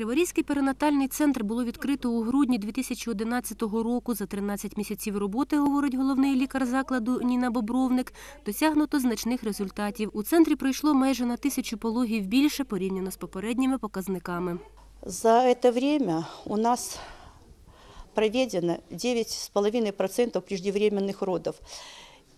Криворізький перинатальний центр було відкрито у грудні 2011 року. За 13 місяців роботи, говорить головний лікар закладу Ніна Бобровник, досягнуто значних результатів. У центрі пройшло майже на тисячу пологів більше порівняно з попередніми показниками. За это время у нас проведено 9,5% преждевременных родов.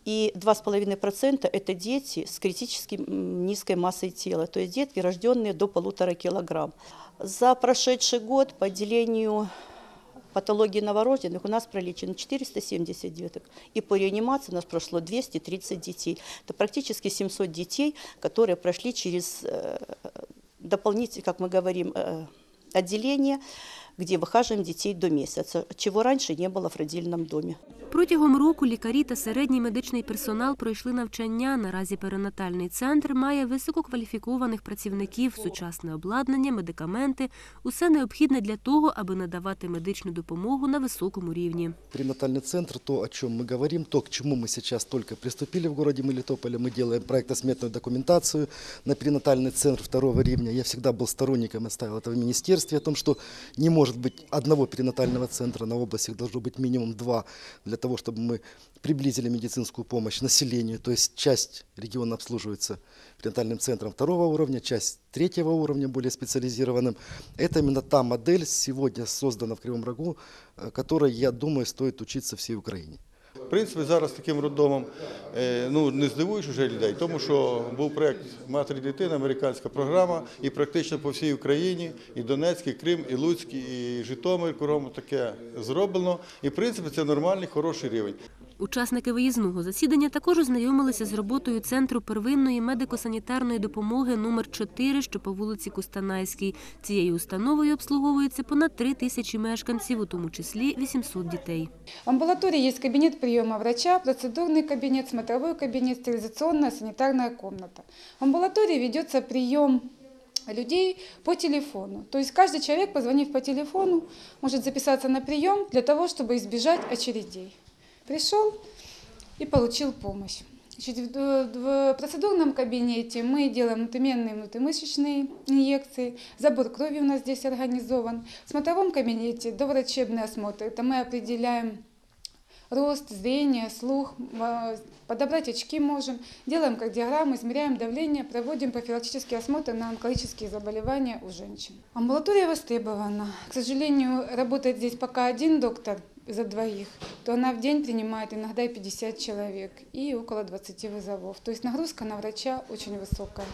И 2,5% это дети с критически низкой массой тела, то есть детки, рожденные до полутора килограмм. За прошедший год по отделению патологии новорожденных у нас пролечено 470 деток. И по реанимации у нас прошло 230 детей. Это практически 700 детей, которые прошли через э, дополнительно, как мы говорим, э, отделение, где выхаживаем детей до месяца, чего раньше не было в родильном доме. Протягом року лікарі та середній медичний персонал пройшли навчання. Наразі перинатальний центр має висококваліфікованих працівників, сучасне обладнання, медикаменти – усе необхідне для того, аби надавати медичну допомогу на високому рівні. Перинатальный центр, то, о чем мы говорим, то, к чему мы сейчас только приступили в городе Мелитополе, мы делаем проектно-сметную документацию на перинатальный центр второго рівня. Я всегда был сторонником и ставил это в министерстве, о том, что не может быть одного перинатального центра на область, их должно быть минимум два, для того, чтобы мы приблизили медицинскую помощь населению. То есть часть региона обслуживается перинатальным центром второго уровня, часть третьего уровня, более специализированным. Это именно та модель сегодня создана в Кривом Рогу, э, которой, я думаю, стоит учиться всей Украине. Принципі, зараз таким роддомом е, ну, не здивуєш уже людей, тому що був проєкт Матері дитини, американська програма, і практично по всій Україні, і Донецьк, і Крим, і Луцьк, і Житомир, кругом таке зроблено. І в принципі це нормальний, хороший рівень. Учасники виїзного засідання також ознайомилися з роботою Центру первинної медико-санітарної допомоги номер 4 що по вулиці Кустанайській. Цією установою обслуговується понад три тисячі мешканців, у тому числі 800 дітей. В амбулатории есть кабинет приема врача, процедурный кабинет, смотровой кабинет, стерилизационная санитарная комната. В амбулатории ведется прием людей по телефону. То есть каждый человек, позвонив по телефону, может записаться на прием для того, чтобы избежать очередей. Пришел и получил помощь. Значит, в, в процедурном кабинете мы делаем внутрименные внутримышечные инъекции, забор крови у нас здесь организован. В смотровом кабинете доврачебный осмотр. Это мы определяем рост, зрение, слух, подобрать очки можем, делаем кардиограмму, измеряем давление, проводим профилактический осмотр на онкологические заболевания у женщин. Амбулатория востребована. К сожалению, работает здесь пока один доктор за двоих, то она в день принимает иногда и 50 человек и около 20 вызовов. То есть нагрузка на врача очень высокая.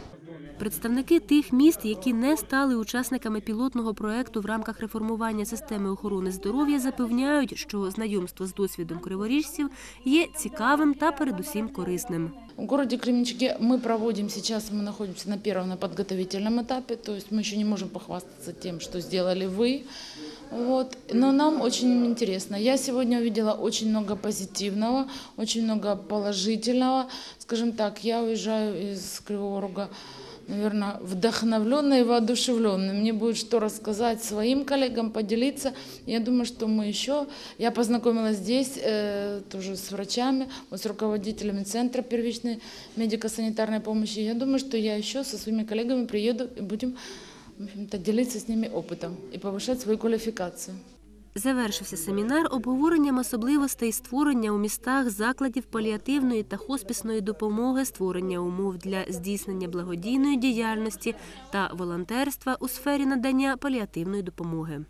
Представники тих міст, які не стали учасниками пілотного проекту в рамках реформування системи охорони здоров'я, запевняють, що знайомство з досвідом криворіжців є цікавим та передусім корисним. В городе Кременчуге мы проводим сейчас, мы находимся на первом на подготовительном этапе, то есть мы еще не можем похвастаться тем, что сделали вы. Вот. Но нам очень интересно. Я сегодня увидела очень много позитивного, очень много положительного. Скажем так, я уезжаю из Кривого Рога, наверное, вдохновленной и воодушевленной. Мне будет что рассказать своим коллегам, поделиться. Я думаю, что мы еще... Я познакомилась здесь э, тоже с врачами, вот с руководителями Центра первичной медико-санитарной помощи. Я думаю, что я еще со своими коллегами приеду и будем делиться з ними опитом і повищати свою кваліфікацію. Завершився семінар обговоренням особливостей створення у містах закладів паліативної та хоспісної допомоги, створення умов для здійснення благодійної діяльності та волонтерства у сфері надання паліативної допомоги.